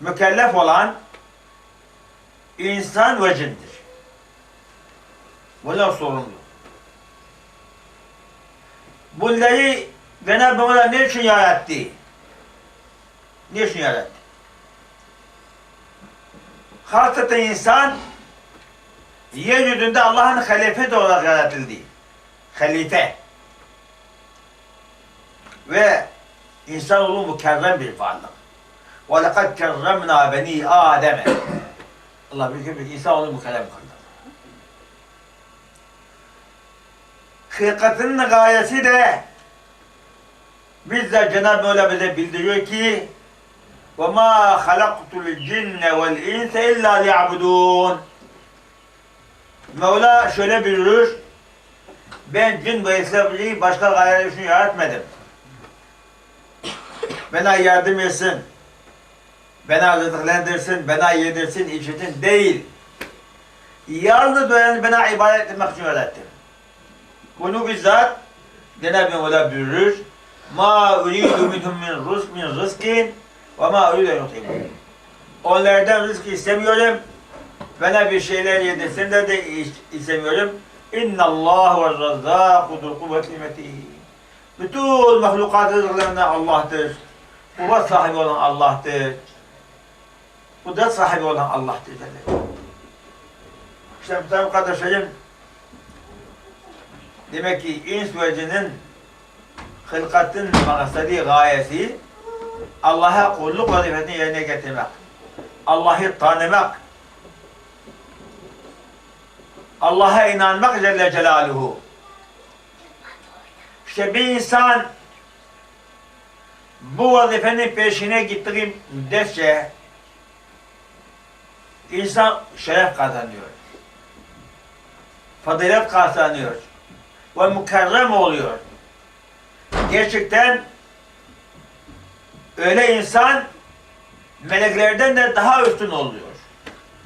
mükellef olan insan ve cindir. Bunlar sorumlu. Bunları Cenab-ı Mola ne için yarattı? Ne için yarattı? Hasreten insan yeryüzünde Allah'ın halifesi olarak yaratıldı. Halife. Ve insanoğlu mükerrem bir varlık. وَلَقَدْ كَرَّمْنَا بَن۪ي آدَمَ Allah bir gibi insanoğlu mükerrem kıldı. Hılkatının gayesi de bizzat Cenab-ı Mevla bize bildiriyor ki وَمَا خَلَقْتُ الْجِنَّ وَالْاِنْسَ اِلَّا لِيَعْبُدُونَ Mevla şöyle buyurur ben cin ve İslam'ı başka gayeler için yaratmadım. Bana yardım etsin. Bana rızıklendirsin, bana yedirsin, içirsin değil. Yalnız ben bana ibadet etmek için yarattım. Bunu bizzat Cenab-ı Mevla buyurur. Ma uridu minhum min rızk min rızkin ve ma uridu yut'imun. Onlardan rızk istemiyorum. Bana bir şeyler yedirsin de de istemiyorum. İnna Allah ve razzâkudur kuvvetli metin. Bütün mahlukat rızıklarında Allah'tır. Kuvvet sahibi olan Allah'tır. Kudret sahibi olan Allah'tır derler. İşte muhtemelen kardeşlerim demek ki ins ve cinin hılkatın maksadı gayesi Allah'a kulluk vazifesini yerine getirmek. Allah'ı tanımak. Allah'a inanmak Celle Celaluhu. İşte bir insan bu vazifenin peşine gittiği müddetçe insan şeref kazanıyor. Fazilet kazanıyor. Ve mükerrem oluyor. Gerçekten öyle insan meleklerden de daha üstün oluyor.